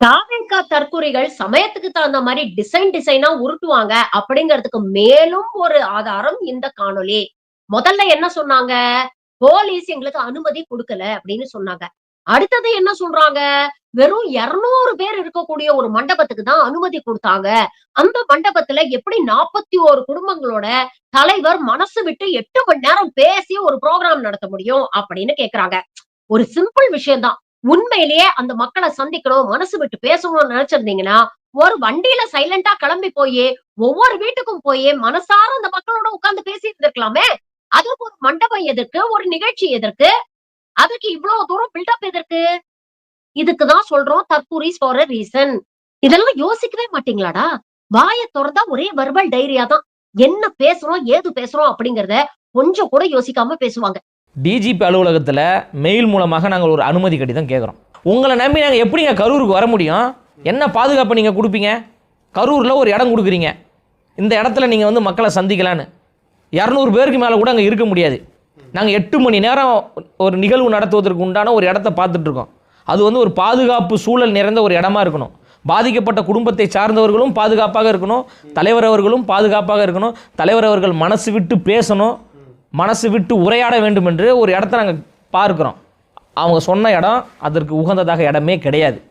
தாவேக்கா தற்குறிகள் சமயத்துக்கு தகுந்த மாதிரி டிசைன் டிசைனா உருட்டுவாங்க. அப்படிங்கிறதுக்கு மேலும் ஒரு ஆதாரம் இந்த காணொளி. முதல்ல என்ன சொன்னாங்க? போலீஸ் எங்களுக்கு அனுமதி கொடுக்கல அப்படின்னு சொன்னாங்க. அடுத்தது என்ன சொல்றாங்க? வெறும் 200 பேர் இருக்கக்கூடிய ஒரு மண்டபத்துக்கு தான் அனுமதி கொடுத்தாங்க. அந்த மண்டபத்துல எப்படி நாற்பத்தி ஓரு குடும்பங்களோட தலைவர் மனசு விட்டு எட்டு மணி நேரம் பேசி ஒரு ப்ரோக்ராம் நடத்த முடியும் அப்படின்னு கேக்குறாங்க. ஒரு சிம்பிள் விஷயம்தான். உண்மையிலேயே அந்த மக்களை சந்திக்கணும் மனசு விட்டு பேசணும்னு நினைச்சிருந்தீங்கன்னா ஒரு வண்டியில சைலண்டா கிளம்பி போய் ஒவ்வொரு வீட்டுக்கும் போய் மனசார அந்த மக்களோட உட்கார்ந்து பேசி இருந்திருக்கலாமே அதுக்கு ஒரு மண்டபம் எதற்கு ஒரு நிகழ்ச்சி எதற்கு அதுக்கு இவ்வளவு தூரம் பில்டப் எதற்கு இதுக்குதான் சொல்றோம் தற்கூரிஸ் ஃபார் ரீசன் இதெல்லாம் யோசிக்கவே மாட்டீங்களாடா? வாயை திறந்தா ஒரே வர்பல் டைரியா தான். என்ன பேசுறோம் ஏது பேசுறோம் அப்படிங்கறத கொஞ்சம் கூட யோசிக்காம பேசுவாங்க. டிஜிபி அலுவலகத்தில் மெயில் மூலமாக நாங்கள் ஒரு அனுமதி கடிதம் கேட்குறோம் உங்களை நம்பி நாங்கள் எப்படிங்க கரூருக்கு வர முடியும்? என்ன பாதுகாப்பு நீங்கள் கொடுப்பீங்க? கரூரில் ஒரு இடம் கொடுக்குறீங்க. இந்த இடத்துல நீங்கள் வந்து மக்களை சந்திக்கலான்னு. இரநூறு பேருக்கு மேலே கூட அங்கே இருக்க முடியாது. நாங்கள் எட்டு மணி நேரம் ஒரு நிகழ்வு நடத்துவதற்கு உண்டான ஒரு இடத்த பார்த்துட்ருக்கோம் அது வந்து ஒரு பாதுகாப்பு சூழல் நிறைந்த ஒரு இடமா இருக்கணும். பாதிக்கப்பட்ட குடும்பத்தை சார்ந்தவர்களும் பாதுகாப்பாக இருக்கணும். தலைவர் அவர்களும் பாதுகாப்பாக இருக்கணும். தலைவர் அவர்கள் மனசு விட்டு பேசணும். மனசு விட்டு உரையாட வேண்டும் என்று ஒரு இடத்த நாங்கள் பார்க்குறோம். அவங்க சொன்ன இடம் அதற்கு உகந்ததாக இடமே கிடையாது.